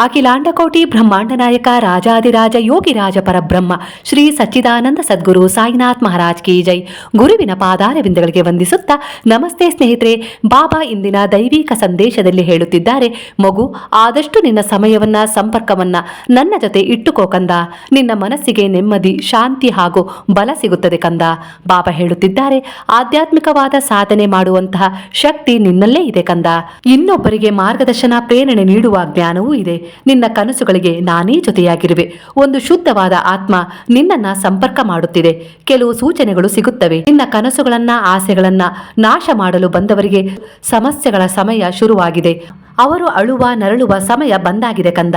ಅಖಿಲಾಂಡಕೋಟಿ ಬ್ರಹ್ಮಾಂಡ ನಾಯಕ ರಾಜಾದಿರಾಜ ಯೋಗಿರಾಜ ಪರಬ್ರಹ್ಮ ಶ್ರೀ ಸಚ್ಚಿದಾನಂದ ಸದ್ಗುರು ಸಾಯಿನಾಥ್ ಮಹಾರಾಜ್ ಕಿ ಜೈ. ಗುರುವಿನ ಪಾದಾರವಿಂದಗಳಿಗೆ ವಂದಿಸುತ್ತಾ ನಮಸ್ತೆ ಸ್ನೇಹಿತರೆ, ಬಾಬಾ ಇಂದಿನ ದೈವಿಕ ಸಂದೇಶದಲ್ಲಿ ಹೇಳುತ್ತಿದ್ದಾರೆ, ಮಗು, ಆದಷ್ಟು ನಿನ್ನ ಸಮಯವನ್ನ, ಸಂಪರ್ಕವನ್ನ ನನ್ನ ಜೊತೆ ಇಟ್ಟುಕೋ ಕಂದ. ನಿನ್ನ ಮನಸ್ಸಿಗೆ ನೆಮ್ಮದಿ, ಶಾಂತಿ ಹಾಗೂ ಬಲ ಸಿಗುತ್ತದೆ ಕಂದ. ಬಾಬಾ ಹೇಳುತ್ತಿದ್ದಾರೆ, ಆಧ್ಯಾತ್ಮಿಕವಾದ ಸಾಧನೆ ಮಾಡುವಂತಹ ಶಕ್ತಿ ನಿನ್ನಲ್ಲೇ ಇದೆ ಕಂದ. ಇನ್ನೊಬ್ಬರಿಗೆ ಮಾರ್ಗದರ್ಶನ, ಪ್ರೇರಣೆ ನೀಡುವ ಜ್ಞಾನವೂ ಇದೆ. ನಿನ್ನ ಕನಸುಗಳಿಗೆ ನಾನೇ ಜೊತೆಯಾಗಿರುವೆ. ಒಂದು ಶುದ್ಧವಾದ ಆತ್ಮ ನಿನ್ನನ್ನ ಸಂಪರ್ಕ ಮಾಡುತ್ತಿದೆ. ಕೆಲವು ಸೂಚನೆಗಳು ಸಿಗುತ್ತವೆ. ನಿನ್ನ ಕನಸುಗಳನ್ನ, ಆಸೆಗಳನ್ನ ನಾಶ ಮಾಡಲು ಬಂದವರಿಗೆ ಸಮಸ್ಯೆಗಳ ಸಮಯ ಶುರುವಾಗಿದೆ. ಅವರು ಅಳುವ ನರಳುವ ಸಮಯ ಬಂದಾಗಿದೆ ಕಂದ.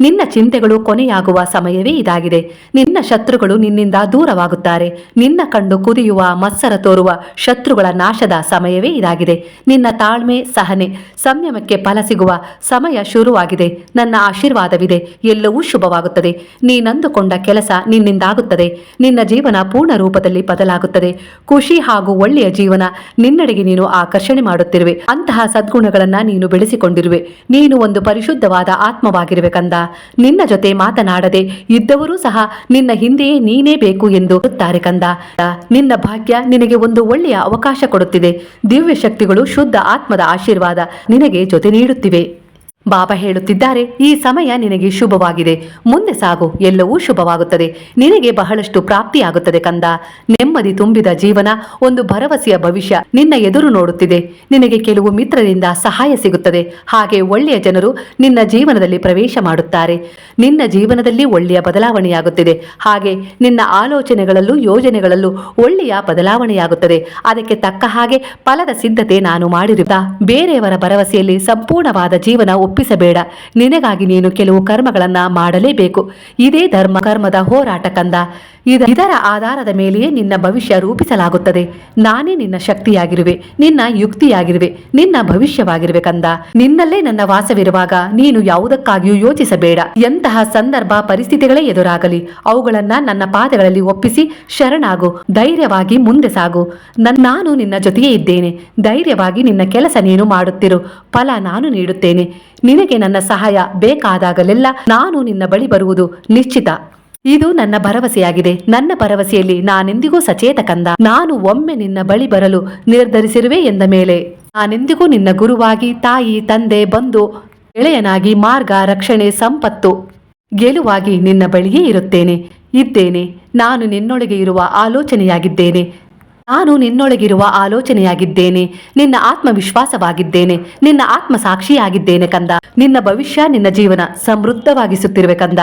ನಿನ್ನ ಚಿಂತೆಗಳು ಕೊನೆಯಾಗುವ ಸಮಯವೇ ಇದಾಗಿದೆ. ನಿನ್ನ ಶತ್ರುಗಳು ನಿನ್ನಿಂದ ದೂರವಾಗುತ್ತಾರೆ. ನಿನ್ನ ಕಂಡು ಕುದಿಯುವ, ಮತ್ಸರ ತೋರುವ ಶತ್ರುಗಳ ನಾಶದ ಸಮಯವೇ ಇದಾಗಿದೆ. ನಿನ್ನ ತಾಳ್ಮೆ, ಸಹನೆ, ಸಂಯಮಕ್ಕೆ ಫಲ ಸಿಗುವ ಸಮಯ ಶುರುವಾಗಿದೆ. ನನ್ನ ಆಶೀರ್ವಾದವಿದೆ. ಎಲ್ಲವೂ ಶುಭವಾಗುತ್ತದೆ. ನೀನಂದುಕೊಂಡ ಕೆಲಸ ನಿನ್ನಿಂದಾಗುತ್ತದೆ. ನಿನ್ನ ಜೀವನ ಪೂರ್ಣ ರೂಪದಲ್ಲಿ ಬದಲಾಗುತ್ತದೆ. ಖುಷಿ ಹಾಗೂ ಒಳ್ಳೆಯ ಜೀವನ ನಿನ್ನಡೆಗೆ ನೀನು ಆಕರ್ಷಣೆ ಮಾಡುತ್ತಿರುವೆ. ಅಂತಹ ಸದ್ಗುಣಗಳನ್ನ ನೀನು ನೀನು ಒಂದು ಪರಿಶುದ್ಧವಾದ ಆತ್ಮವಾಗಿರುವೆ ಕಂದ ನಿನ್ನ ಜೊತೆ ಮಾತನಾಡದೆ ಇದ್ದವರೂ ಸಹ ನಿನ್ನ ಹಿಂದೆಯೇ ನೀನೇ ಬೇಕು ಎಂದು ಹೇಳುತ್ತಾರೆ ಕಂದ. ನಿನ್ನ ಭಾಗ್ಯ ನಿನಗೆ ಒಂದು ಒಳ್ಳೆಯ ಅವಕಾಶ ಕೊಡುತ್ತಿದೆ. ದಿವ್ಯ ಶಕ್ತಿಗಳು ಶುದ್ಧ ಆತ್ಮದ ಆಶೀರ್ವಾದ ನಿನಗೆ ಜೊತೆ ನೀಡುತ್ತಿವೆ. ಬಾಬಾ ಹೇಳುತ್ತಿದ್ದಾರೆ, ಈ ಸಮಯ ನಿನಗೆ ಶುಭವಾಗಿದೆ. ಮುಂದೆ ಸಾಗು, ಎಲ್ಲವೂ ಶುಭವಾಗುತ್ತದೆ. ನಿನಗೆ ಬಹಳಷ್ಟು ಪ್ರಾಪ್ತಿಯಾಗುತ್ತದೆ ಕಂದ. ನೆಮ್ಮದಿ ತುಂಬಿದ ಜೀವನ, ಒಂದು ಭರವಸೆಯ ಭವಿಷ್ಯ ನಿನ್ನ ಎದುರು ನೋಡುತ್ತಿದೆ. ನಿನಗೆ ಕೆಲವು ಮಿತ್ರರಿಂದ ಸಹಾಯ ಸಿಗುತ್ತದೆ. ಹಾಗೆ ಒಳ್ಳೆಯ ಜನರು ನಿನ್ನ ಜೀವನದಲ್ಲಿ ಪ್ರವೇಶ ಮಾಡುತ್ತಾರೆ. ನಿನ್ನ ಜೀವನದಲ್ಲಿ ಒಳ್ಳೆಯ ಬದಲಾವಣೆಯಾಗುತ್ತಿದೆ. ಹಾಗೆ ನಿನ್ನ ಆಲೋಚನೆಗಳಲ್ಲೂ ಯೋಜನೆಗಳಲ್ಲೂ ಒಳ್ಳೆಯ ಬದಲಾವಣೆಯಾಗುತ್ತದೆ. ಅದಕ್ಕೆ ತಕ್ಕ ಹಾಗೆ ಫಲದ ಸಿದ್ಧತೆ ನಾನು ಮಾಡಿರುತ್ತ ಬೇರೆಯವರ ಭರವಸೆಯಲ್ಲಿ ಸಂಪೂರ್ಣವಾದ ಜೀವನ ಒಪ್ಪಿಸಬೇಡ. ನಿನಗಾಗಿ ನೀನು ಕೆಲವು ಕರ್ಮಗಳನ್ನ ಮಾಡಲೇಬೇಕು. ಇದೇ ಧರ್ಮ, ಕರ್ಮದ ಹೋರಾಟ ಕಂದ. ಇದ- ಇದರ ಆಧಾರದ ಮೇಲೆಯೇ ನಿನ್ನ ಭವಿಷ್ಯ ರೂಪಿಸಲಾಗುತ್ತದೆ. ನಾನೇ ನಿನ್ನ ಶಕ್ತಿಯಾಗಿರುವೆ, ನಿನ್ನ ಯುಕ್ತಿಯಾಗಿರುವೆ, ನಿನ್ನ ಭವಿಷ್ಯವಾಗಿರುವೆ ಕಂದ. ನಿನ್ನಲ್ಲೇ ನನ್ನ ವಾಸವಿರುವಾಗ ನೀನು ಯಾವುದಕ್ಕಾಗಿಯೂ ಯೋಚಿಸಬೇಡ. ಎಂತಹ ಸಂದರ್ಭ ಪರಿಸ್ಥಿತಿಗಳೇ ಎದುರಾಗಲಿ, ಅವುಗಳನ್ನ ನನ್ನ ಪಾದಗಳಲ್ಲಿ ಒಪ್ಪಿಸಿ ಶರಣಾಗು, ಧೈರ್ಯವಾಗಿ ಮುಂದೆ ಸಾಗು. ನಾನು ನಿನ್ನ ಜೊತೆಯೇ ಇದ್ದೇನೆ. ಧೈರ್ಯವಾಗಿ ನಿನ್ನ ಕೆಲಸ ನೀನು ಮಾಡುತ್ತಿರು. ಫಲ ನಾನು ನೀಡುತ್ತೇನೆ. ನಿನಗೆ ನನ್ನ ಸಹಾಯ ಬೇಕಾದಾಗಲೆಲ್ಲ ನಾನು ನಿನ್ನ ಬಳಿ ಬರುವುದು ನಿಶ್ಚಿತ. ಇದು ನನ್ನ ಭರವಸೆಯಾಗಿದೆ. ನನ್ನ ಭರವಸೆಯಲ್ಲಿ ನಾನೆಂದಿಗೂ ಸಚೇತ ಕಂದ ನಾನು ಒಮ್ಮೆ ನಿನ್ನ ಬಳಿ ಬರಲು ನಿರ್ಧರಿಸಿರುವೆ ಎಂದ ಮೇಲೆ, ನಾನೆಂದಿಗೂ ನಿನ್ನ ಗುರುವಾಗಿ ತಾಯಿ, ತಂದೆ, ಬಂಧು, ಗೆಳೆಯನಾಗಿ ಮಾರ್ಗ, ರಕ್ಷಣೆ, ಸಂಪತ್ತು ಗೆಲುವಾಗಿ ನಿನ್ನ ಬಳಿಯೇ ಇರುತ್ತೇನೆ. ಇದ್ದೇನೆ. ನಾನು ನಿನ್ನೊಳಗೆ ಇರುವ ಆಲೋಚನೆಯಾಗಿದ್ದೇನೆ. ನಾನು ನಿನ್ನೊಳಗಿರುವ ಆಲೋಚನೆಯಾಗಿದ್ದೇನೆ. ನಿನ್ನ ಆತ್ಮವಿಶ್ವಾಸವಾಗಿದ್ದೇನೆ. ನಿನ್ನ ಆತ್ಮ ಸಾಕ್ಷಿಯಾಗಿದ್ದೇನೆ ಕಂದ. ನಿನ್ನ ಭವಿಷ್ಯ ನಿನ್ನ ಜೀವನ ಸಮೃದ್ಧವಾಗಿಸುತ್ತಿರುವೆ ಕಂದ.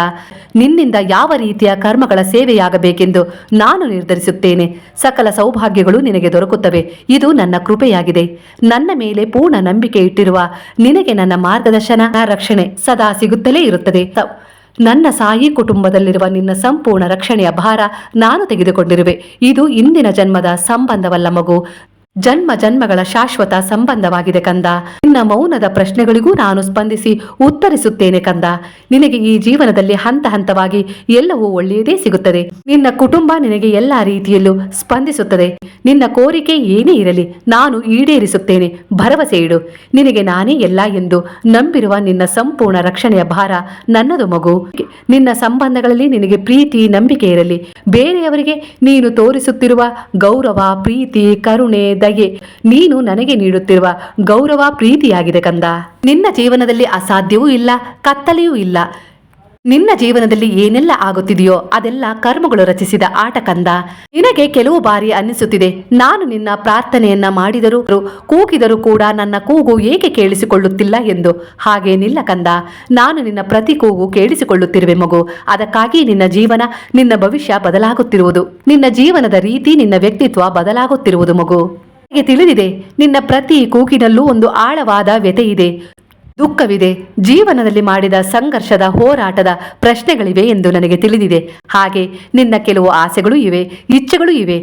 ನಿನ್ನಿಂದ ಯಾವ ರೀತಿಯ ಕರ್ಮಗಳ ಸೇವೆಯಾಗಬೇಕೆಂದು ನಾನು ನಿರ್ಧರಿಸುತ್ತೇನೆ. ಸಕಲ ಸೌಭಾಗ್ಯಗಳು ನಿನಗೆ ದೊರಕುತ್ತವೆ. ಇದು ನನ್ನ ಕೃಪೆಯಾಗಿದೆ. ನನ್ನ ಮೇಲೆ ಪೂರ್ಣ ನಂಬಿಕೆ ಇಟ್ಟಿರುವ ನಿನಗೆ ನನ್ನ ಮಾರ್ಗದರ್ಶನ, ರಕ್ಷಣೆ ಸದಾ ಸಿಗುತ್ತಲೇ ಇರುತ್ತದೆ. ನನ್ನ ಸಾಯಿ ಕುಟುಂಬದಲ್ಲಿರುವ ನಿನ್ನ ಸಂಪೂರ್ಣ ರಕ್ಷಣೆಯ ಭಾರ ನಾನು ತೆಗೆದುಕೊಂಡಿರುವೆ. ಇದು ಇಂದಿನ ಜನ್ಮದ ಸಂಬಂಧವಲ್ಲ ಮಗು. ಜನ್ಮ ಜನ್ಮಗಳ ಶಾಶ್ವತ ಸಂಬಂಧವಾಗಿದೆ ಕಂದ. ನಿನ್ನ ಮೌನದ ಪ್ರಶ್ನೆಗಳಿಗೂ ನಾನು ಸ್ಪಂದಿಸಿ ಉತ್ತರಿಸುತ್ತೇನೆ ಕಂದ. ನಿನಗೆ ಈ ಜೀವನದಲ್ಲಿ ಹಂತ ಹಂತವಾಗಿ ಎಲ್ಲವೂ ಒಳ್ಳೆಯದೇ ಸಿಗುತ್ತದೆ. ನಿನ್ನ ಕುಟುಂಬ ನಿನಗೆ ಎಲ್ಲಾ ರೀತಿಯಲ್ಲೂ ಸ್ಪಂದಿಸುತ್ತದೆ. ನಿನ್ನ ಕೋರಿಕೆ ಏನೇ ಇರಲಿ ನಾನು ಈಡೇರಿಸುತ್ತೇನೆ. ಭರವಸೆ ಇಡು. ನಿನಗೆ ನಾನೇ ಎಲ್ಲ ಎಂದು ನಂಬಿರುವ ನಿನ್ನ ಸಂಪೂರ್ಣ ರಕ್ಷಣೆಯ ಭಾರ ನನ್ನದು ಮಗು. ನಿನ್ನ ಸಂಬಂಧಗಳಲ್ಲಿ ನಿನಗೆ ಪ್ರೀತಿ, ನಂಬಿಕೆ ಇರಲಿ. ಬೇರೆಯವರಿಗೆ ನೀನು ತೋರಿಸುತ್ತಿರುವ ಗೌರವ, ಪ್ರೀತಿ, ಕರುಣೆ ದಯೆ ನೀನು ನನಗೆ ನೀಡುತ್ತಿರುವ ಗೌರವ ಪ್ರೀತಿಯಾಗಿದೆ ಕಂದ. ನಿನ್ನ ಜೀವನದಲ್ಲಿ ಅಸಾಧ್ಯವೂ ಇಲ್ಲ, ಕತ್ತಲೆಯೂ ಇಲ್ಲ. ನಿನ್ನ ಜೀವನದಲ್ಲಿ ಏನೆಲ್ಲ ಆಗುತ್ತಿದೆಯೋ ಅದೆಲ್ಲ ಕರ್ಮಗಳು ರಚಿಸಿದ ಆಟ ಕಂದ. ನಿನಗೆ ಕೆಲವು ಬಾರಿ ಅನ್ನಿಸುತ್ತಿದೆ, ನಾನು ನಿನ್ನ ಪ್ರಾರ್ಥನೆಯನ್ನ ಮಾಡಿದರೂ ಕೂಗಿದರೂ ಕೂಡ ನನ್ನ ಕೂಗು ಏಕೆ ಕೇಳಿಸಿಕೊಳ್ಳುತ್ತಿಲ್ಲ ಎಂದು. ಹಾಗೇನಿಲ್ಲ ಕಂದ, ನಾನು ನಿನ್ನ ಪ್ರತಿ ಕೂಗು ಕೇಳಿಸಿಕೊಳ್ಳುತ್ತಿರುವೆ ಮಗು, ಅದಕ್ಕಾಗಿ ನಿನ್ನ ಜೀವನ, ನಿನ್ನ ಭವಿಷ್ಯ ಬದಲಾಗುತ್ತಿರುವುದು. ನಿನ್ನ ಜೀವನದ ರೀತಿ ನಿನ್ನ ವ್ಯಕ್ತಿತ್ವ ಬದಲಾಗುತ್ತಿರುವುದು ಮಗು. ತಿಳಿದಿದೆ, ನಿನ್ನ ಪ್ರತಿ ಕೂಗಿನಲ್ಲೂ ಒಂದು ಆಳವಾದ ವ್ಯತೆ ಇದೆ. ದುಃಖವಿದೆ. ಜೀವನದಲ್ಲಿ ಮಾಡಿದ ಸಂಘರ್ಷದ ಹೋರಾಟದ ಪ್ರಶ್ನೆಗಳಿವೆ ಎಂದು ನನಗೆ ತಿಳಿದಿದೆ. ಹಾಗೆ ನಿನ್ನ ಕೆಲವು ಆಸೆಗಳು ಇವೆ, ಇಚ್ಛೆಗಳು ಇವೆ.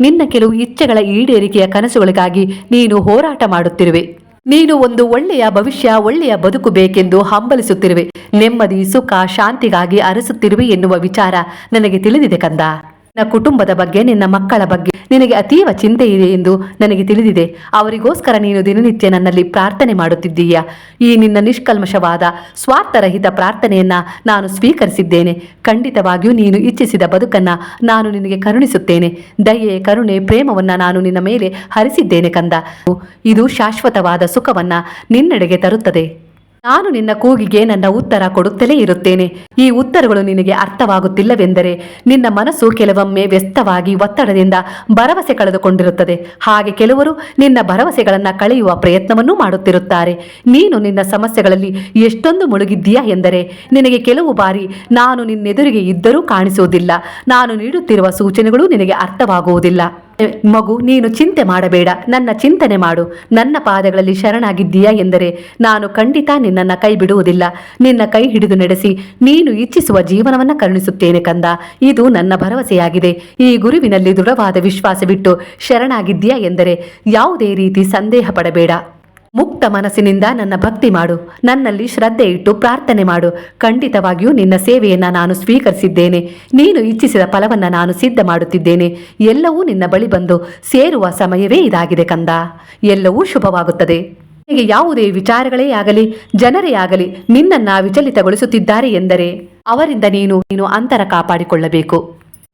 ನಿನ್ನ ಕೆಲವು ಇಚ್ಛೆಗಳ ಈಡೇರಿಕೆಯ ಕನಸುಗಳಿಗಾಗಿ ನೀನು ಹೋರಾಟ ಮಾಡುತ್ತಿರುವೆ. ನೀನು ಒಂದು ಒಳ್ಳೆಯ ಭವಿಷ್ಯ, ಒಳ್ಳೆಯ ಬದುಕು ಬೇಕೆಂದು ಹಂಬಲಿಸುತ್ತಿರುವೆ. ನೆಮ್ಮದಿ, ಸುಖ, ಶಾಂತಿಗಾಗಿ ಅರಸುತ್ತಿರುವೆ ಎನ್ನುವ ವಿಚಾರ ನನಗೆ ತಿಳಿದಿದೆ ಕಂದ. ನಿನ್ನ ಕುಟುಂಬದ ಬಗ್ಗೆ, ನಿನ್ನ ಮಕ್ಕಳ ಬಗ್ಗೆ ನಿನಗೆ ಅತೀವ ಚಿಂತೆ ಇದೆ ಎಂದು ನನಗೆ ತಿಳಿದಿದೆ. ಅವರಿಗೋಸ್ಕರ ನೀನು ದಿನನಿತ್ಯ ನನ್ನಲ್ಲಿ ಪ್ರಾರ್ಥನೆ ಮಾಡುತ್ತಿದ್ದೀಯ? ಈ ನಿನ್ನ ನಿಷ್ಕಲ್ಮಶವಾದ, ಸ್ವಾರ್ಥರಹಿತ ಪ್ರಾರ್ಥನೆಯನ್ನ ನಾನು ಸ್ವೀಕರಿಸಿದ್ದೇನೆ. ಖಂಡಿತವಾಗಿಯೂ ನೀನು ಇಚ್ಛಿಸಿದ ಬದುಕನ್ನ ನಾನು ನಿನಗೆ ಕರುಣಿಸುತ್ತೇನೆ. ದಯೆ, ಕರುಣೆ, ಪ್ರೇಮವನ್ನ ನಾನು ನಿನ್ನ ಮೇಲೆ ಹರಿಸಿದ್ದೇನೆ ಕಂದ. ಇದು ಶಾಶ್ವತವಾದ ಸುಖವನ್ನ ನಿನ್ನೆಡೆಗೆ ತರುತ್ತದೆ. ನಾನು ನಿನ್ನ ಕೂಗಿಗೆ ನನ್ನ ಉತ್ತರ ಕೊಡುತ್ತಲೇ ಇರುತ್ತೇನೆ. ಈ ಉತ್ತರಗಳು ನಿನಗೆ ಅರ್ಥವಾಗುತ್ತಿಲ್ಲವೆಂದರೆ ನಿನ್ನ ಮನಸ್ಸು ಕೆಲವೊಮ್ಮೆ ವ್ಯಸ್ತವಾಗಿ ಒತ್ತಡದಿಂದ ಭರವಸೆ ಕಳೆದುಕೊಂಡಿರುತ್ತದೆ. ಹಾಗೆ ಕೆಲವರು ನಿನ್ನ ಭರವಸೆಗಳನ್ನು ಕಳೆಯುವ ಪ್ರಯತ್ನವನ್ನೂ ಮಾಡುತ್ತಿರುತ್ತಾರೆ. ನೀನು ನಿನ್ನ ಸಮಸ್ಯೆಗಳಲ್ಲಿ ಎಷ್ಟೊಂದು ಮುಳುಗಿದ್ದೀಯಾ ಎಂದರೆ ನಿನಗೆ ಕೆಲವು ಬಾರಿ ನಾನು ನಿನ್ನೆದುರಿಗೆ ಇದ್ದರೂ ಕಾಣಿಸುವುದಿಲ್ಲ. ನಾನು ನೀಡುತ್ತಿರುವ ಸೂಚನೆಗಳು ನಿನಗೆ ಅರ್ಥವಾಗುವುದಿಲ್ಲ. ಮಗು, ನೀನು ಚಿಂತೆ ಮಾಡಬೇಡ. ನನ್ನ ಚಿಂತನೆ ಮಾಡು. ನನ್ನ ಪಾದಗಳಲ್ಲಿ ಶರಣಾಗಿದ್ದೀಯಾ ಎಂದರೆ ನಾನು ಖಂಡಿತ ನಿನ್ನನ್ನು ಕೈ ಬಿಡುವುದಿಲ್ಲ ನಿನ್ನ ಕೈ ಹಿಡಿದು ನಡೆಸಿ. ನೀನು ಇಚ್ಛಿಸುವ ಜೀವನವನ್ನ ಕರುಣಿಸುತ್ತೇನೆ ಕಂದ. ಇದು ನನ್ನ ಭರವಸೆಯಾಗಿದೆ. ಈ ಗುರುವಿನಲ್ಲಿ ದೃಢವಾದ ವಿಶ್ವಾಸವಿಟ್ಟು ಶರಣಾಗಿದ್ದೀಯಾ ಎಂದರೆ ಯಾವುದೇ ರೀತಿ ಸಂದೇಹ ಪಡಬೇಡ. ಮುಕ್ತ ಮನಸ್ಸಿನಿಂದ ನನ್ನ ಭಕ್ತಿ ಮಾಡು. ನನ್ನಲ್ಲಿ ಶ್ರದ್ಧೆ ಇಟ್ಟು ಪ್ರಾರ್ಥನೆ ಮಾಡು. ಖಂಡಿತವಾಗಿಯೂ ನಿನ್ನ ಸೇವೆಯನ್ನು ನಾನು ಸ್ವೀಕರಿಸಿದ್ದೇನೆ. ನೀನು ಇಚ್ಛಿಸಿದ ಫಲವನ್ನ ನಾನು ಸಿದ್ಧ ಮಾಡುತ್ತಿದ್ದೇನೆ. ಎಲ್ಲವೂ ನಿನ್ನ ಬಳಿ ಬಂದು ಸೇರುವ ಸಮಯವೇ ಇದಾಗಿದೆ ಕಂದ. ಎಲ್ಲವೂ ಶುಭವಾಗುತ್ತದೆ. ನಿನಗೆ ಯಾವುದೇ ವಿಚಾರಗಳೇ ಆಗಲಿ, ಜನರೇ ಆಗಲಿ, ನಿನ್ನನ್ನು ವಿಚಲಿತಗೊಳಿಸುತ್ತಿದ್ದಾರೆ ಎಂದರೆ ಅವರಿಂದ ನೀನು ನೀನು ಅಂತರ ಕಾಪಾಡಿಕೊಳ್ಳಬೇಕು.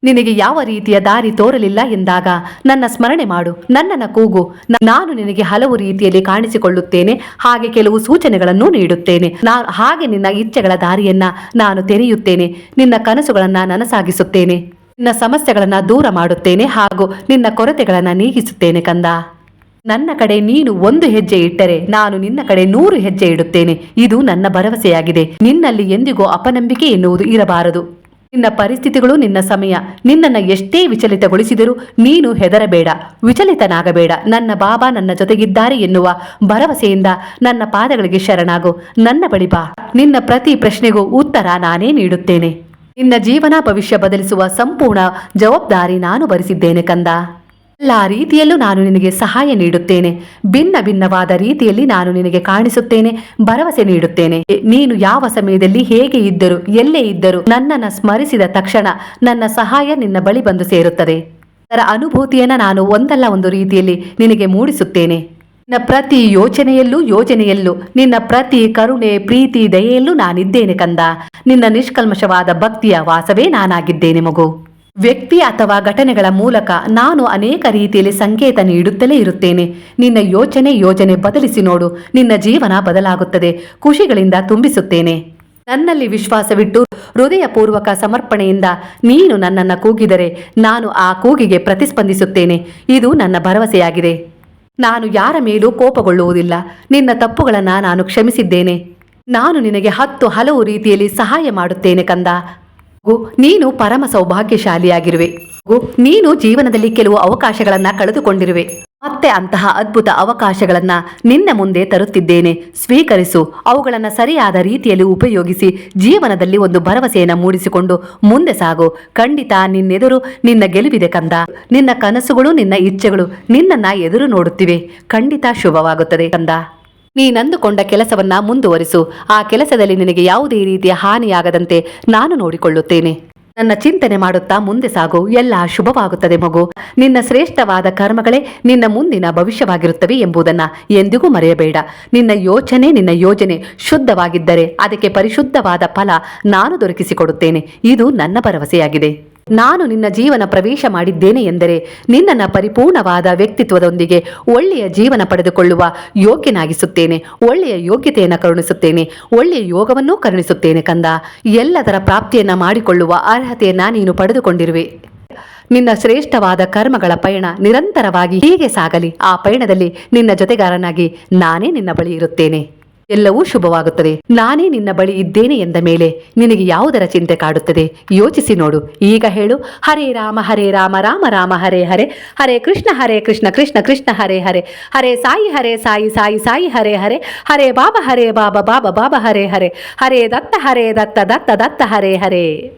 ನಿನಗೆ ಯಾವ ರೀತಿಯ ದಾರಿ ತೋರಲಿಲ್ಲ ಎಂದಾಗ ನನ್ನ ಸ್ಮರಣೆ ಮಾಡು, ನನ್ನನ್ನು ಕೂಗು. ನಾನು ನಿನಗೆ ಹಲವು ರೀತಿಯಲ್ಲಿ ಕಾಣಿಸಿಕೊಳ್ಳುತ್ತೇನೆ, ಹಾಗೆ ಕೆಲವು ಸೂಚನೆಗಳನ್ನು ನೀಡುತ್ತೇನೆ. ಹಾಗೆ ನಿನ್ನ ಇಚ್ಛೆಗಳ ದಾರಿಯನ್ನ ನಾನು ತೆರೆಯುತ್ತೇನೆ, ನಿನ್ನ ಕನಸುಗಳನ್ನ ನನಸಾಗಿಸುತ್ತೇನೆ. ನಿನ್ನ ಸಮಸ್ಯೆಗಳನ್ನ ದೂರ ಮಾಡುತ್ತೇನೆ ಹಾಗೂ ನಿನ್ನ ಕೊರತೆಗಳನ್ನ ನೀಗಿಸುತ್ತೇನೆ ಕಂದ. ನನ್ನ ಕಡೆ ನೀನು ಒಂದು ಹೆಜ್ಜೆ ಇಟ್ಟರೆ ನಾನು ನಿನ್ನ ಕಡೆ ನೂರು ಹೆಜ್ಜೆ ಇಡುತ್ತೇನೆ. ಇದು ನನ್ನ ಭರವಸೆಯಾಗಿದೆ. ನಿನ್ನಲ್ಲಿ ಎಂದಿಗೂ ಅಪನಂಬಿಕೆ ಎನ್ನುವುದು ಇರಬಾರದು. ನಿನ್ನ ಪರಿಸ್ಥಿತಿಗಳು ನಿನ್ನ ಸಮಯ. ನಿನ್ನನ್ನು ಎಷ್ಟೇ ವಿಚಲಿತಗೊಳಿಸಿದರೂ ನೀನು ಹೆದರಬೇಡ. ವಿಚಲಿತನಾಗಬೇಡ. ನನ್ನ ಬಾಬಾ ನನ್ನ ಜೊತೆಗಿದ್ದಾರೆ ಎನ್ನುವ ಭರವಸೆಯಿಂದ ನನ್ನ ಪಾದಗಳಿಗೆ ಶರಣಾಗು. ನನ್ನ ಬಳಿ ಬಾ. ನಿನ್ನ ಪ್ರತಿ ಪ್ರಶ್ನೆಗೂ ಉತ್ತರ ನಾನೇ ನೀಡುತ್ತೇನೆ. ನಿನ್ನ ಜೀವನ ಭವಿಷ್ಯ ಬದಲಿಸುವ ಸಂಪೂರ್ಣ ಜವಾಬ್ದಾರಿ ನಾನು ಭರಿಸಿದ್ದೇನೆ ಕಂದ. ಎಲ್ಲ ರೀತಿಯಲ್ಲೂ ನಾನು ನಿನಗೆ ಸಹಾಯ ನೀಡುತ್ತೇನೆ. ಭಿನ್ನ ಭಿನ್ನವಾದ ರೀತಿಯಲ್ಲಿ ನಾನು ನಿನಗೆ ಕಾಣಿಸುತ್ತೇನೆ, ಭರವಸೆ ನೀಡುತ್ತೇನೆ. ನೀನು ಯಾವ ಸಮಯದಲ್ಲಿ ಹೇಗೆ ಇದ್ದರು, ಎಲ್ಲೇ ಇದ್ದರು ನನ್ನನ್ನು ಸ್ಮರಿಸಿದ ತಕ್ಷಣ ನನ್ನ ಸಹಾಯ ನಿನ್ನ ಬಳಿ ಬಂದು ಸೇರುತ್ತದೆ. ಅದರ ಅನುಭೂತಿಯನ್ನ ನಾನು ಒಂದಲ್ಲ ಒಂದು ರೀತಿಯಲ್ಲಿ ನಿನಗೆ ಮೂಡಿಸುತ್ತೇನೆ. ನಿನ್ನ ಪ್ರತಿ ಯೋಚನೆಯಲ್ಲೂ, ಯೋಜನೆಯಲ್ಲೂ, ನಿನ್ನ ಪ್ರತಿ ಕರುಣೆ, ಪ್ರೀತಿ, ದಯೆಯಲ್ಲೂ ನಾನಿದ್ದೇನೆ ಕಂದ. ನಿನ್ನ ನಿಷ್ಕಲ್ಮಶವಾದ ಭಕ್ತಿಯ ವಾಸವೇ ನಾನಾಗಿದ್ದೇನೆ ಮಗು. ವ್ಯಕ್ತಿ ಅಥವಾ ಘಟನೆಗಳ ಮೂಲಕ ನಾನು ಅನೇಕ ರೀತಿಯಲ್ಲಿ ಸಂಕೇತ ನೀಡುತ್ತಲೇ ಇರುತ್ತೇನೆ. ನಿನ್ನ ಯೋಚನೆ ಯೋಜನೆ ಬದಲಿಸಿ ನೋಡು. ನಿನ್ನ ಜೀವನ ಬದಲಾಗುತ್ತದೆ. ಖುಷಿಗಳಿಂದ ತುಂಬಿಸುತ್ತೇನೆ. ನನ್ನಲ್ಲಿ ವಿಶ್ವಾಸವಿಟ್ಟು ಹೃದಯಪೂರ್ವಕ ಸಮರ್ಪಣೆಯಿಂದ ನೀನು ನನ್ನನ್ನು ಕೂಗಿದರೆ ನಾನು ಆ ಕೂಗಿಗೆ ಪ್ರತಿಸ್ಪಂದಿಸುತ್ತೇನೆ. ಇದು ನನ್ನ ಭರವಸೆಯಾಗಿದೆ. ನಾನು ಯಾರ ಮೇಲೂ ಕೋಪಗೊಳ್ಳುವುದಿಲ್ಲ. ನಿನ್ನ ತಪ್ಪುಗಳನ್ನು ನಾನು ಕ್ಷಮಿಸಿದ್ದೇನೆ. ನಾನು ನಿನಗೆ ಹತ್ತು ಹಲವು ರೀತಿಯಲ್ಲಿ ಸಹಾಯ ಮಾಡುತ್ತೇನೆ ಕಂದ. ನೀನು ಪರಮ ಸೌಭಾಗ್ಯಶಾಲಿಯಾಗಿರುವೆ. ನೀನು ಜೀವನದಲ್ಲಿ ಕೆಲವು ಅವಕಾಶಗಳನ್ನ ಕಳೆದುಕೊಂಡಿರುವೆ. ಮತ್ತೆ ಅಂತಹ ಅದ್ಭುತ ಅವಕಾಶಗಳನ್ನ ನಿನ್ನ ಮುಂದೆ ತರುತ್ತಿದ್ದೇನೆ. ಸ್ವೀಕರಿಸು. ಅವುಗಳನ್ನು ಸರಿಯಾದ ರೀತಿಯಲ್ಲಿ ಉಪಯೋಗಿಸಿ ಜೀವನದಲ್ಲಿ ಒಂದು ಭರವಸೆಯನ್ನು ಮೂಡಿಸಿಕೊಂಡು ಮುಂದೆ ಸಾಗು. ಖಂಡಿತ ನಿನ್ನೆದುರು ನಿನ್ನ ಗೆಲುವಿದೆ ಕಂದ. ನಿನ್ನ ಕನಸುಗಳು, ನಿನ್ನ ಇಚ್ಛೆಗಳು ನಿನ್ನನ್ನ ಎದುರು ನೋಡುತ್ತಿವೆ. ಖಂಡಿತ ಶುಭವಾಗುತ್ತದೆ ಕಂದ. ನೀನಂದುಕೊಂಡ ಕೆಲಸವನ್ನ ಮುಂದುವರಿಸು. ಆ ಕೆಲಸದಲ್ಲಿ ನಿನಗೆ ಯಾವುದೇ ರೀತಿಯ ಹಾನಿಯಾಗದಂತೆ ನಾನು ನೋಡಿಕೊಳ್ಳುತ್ತೇನೆ. ನನ್ನ ಚಿಂತನೆ ಮಾಡುತ್ತಾ ಮುಂದೆ ಸಾಗು. ಎಲ್ಲ ಶುಭವಾಗುತ್ತದೆ ಮಗು. ನಿನ್ನ ಶ್ರೇಷ್ಠವಾದ ಕರ್ಮಗಳೇ ನಿನ್ನ ಮುಂದಿನ ಭವಿಷ್ಯವಾಗಿರುತ್ತವೆ ಎಂಬುದನ್ನ ಎಂದಿಗೂ ಮರೆಯಬೇಡ. ನಿನ್ನ ಯೋಚನೆ ನಿನ್ನ ಯೋಜನೆ ಶುದ್ಧವಾಗಿದ್ದರೆ ಅದಕ್ಕೆ ಪರಿಶುದ್ಧವಾದ ಫಲ ನಾನು ದೊರಕಿಸಿಕೊಡುತ್ತೇನೆ. ಇದು ನನ್ನ ಭರವಸೆಯಾಗಿದೆ. ನಾನು ನಿನ್ನ ಜೀವನ ಪ್ರವೇಶ ಮಾಡಿದ್ದೇನೆ ಎಂದರೆ ನಿನ್ನನ್ನು ಪರಿಪೂರ್ಣವಾದ ವ್ಯಕ್ತಿತ್ವದೊಂದಿಗೆ ಒಳ್ಳೆಯ ಜೀವನ ಪಡೆದುಕೊಳ್ಳುವ ಯೋಗ್ಯನಾಗಿಸುತ್ತೇನೆ, ಒಳ್ಳೆಯ ಯೋಗ್ಯತೆಯನ್ನು ಕರುಣಿಸುತ್ತೇನೆ, ಒಳ್ಳೆಯ ಯೋಗವನ್ನೂ ಕರುಣಿಸುತ್ತೇನೆ ಕಂದ. ಎಲ್ಲದರ ಪ್ರಾಪ್ತಿಯನ್ನು ಮಾಡಿಕೊಳ್ಳುವ ಅರ್ಹತೆಯನ್ನು ನೀನು ಪಡೆದುಕೊಂಡಿರುವೆ. ನಿನ್ನ ಶ್ರೇಷ್ಠವಾದ ಕರ್ಮಗಳ ಪಯಣ ನಿರಂತರವಾಗಿ ಹೀಗೆ ಸಾಗಲಿ. ಆ ಪಯಣದಲ್ಲಿ ನಿನ್ನ ಜೊತೆಗಾರನಾಗಿ ನಾನೇ ನಿನ್ನ ಬಳಿ ಇರುತ್ತೇನೆ. ಎಲ್ಲವೂ ಶುಭವಾಗುತ್ತದೆ. ನಾನೇ ನಿನ್ನ ಬಳಿ ಇದ್ದೇನೆ ಎಂದ ಮೇಲೆ ನಿನಗೆ ಯಾವುದರ ಚಿಂತೆ ಕಾಡುತ್ತದೆ? ಯೋಚಿಸಿ ನೋಡು. ಈಗ ಹೇಳು. ಹರೇ ರಾಮ ಹರೇ ರಾಮ ರಾಮ ರಾಮ, ಹರೇ ಹರೇ. ಹರೇ ಕೃಷ್ಣ ಹರೇ ಕೃಷ್ಣ ಕೃಷ್ಣ ಕೃಷ್ಣ, ಹರೇ ಹರೇ. ಹರೇ ಸಾಯಿ ಹರೇ ಸಾಯಿ ಸಾಯಿ ಸಾಯಿ, ಹರೇ ಹರೇ. ಹರೇ ಬಾಬಾ ಹರೇ ಬಾಬಾ ಬಾಬಾ ಬಾಬಾ, ಹರೇ ಹರೇ. ಹರೇ ದತ್ತ ಹರೇ ದತ್ತ ದತ್ತ ದತ್ತ, ಹರೇ ಹರೇ.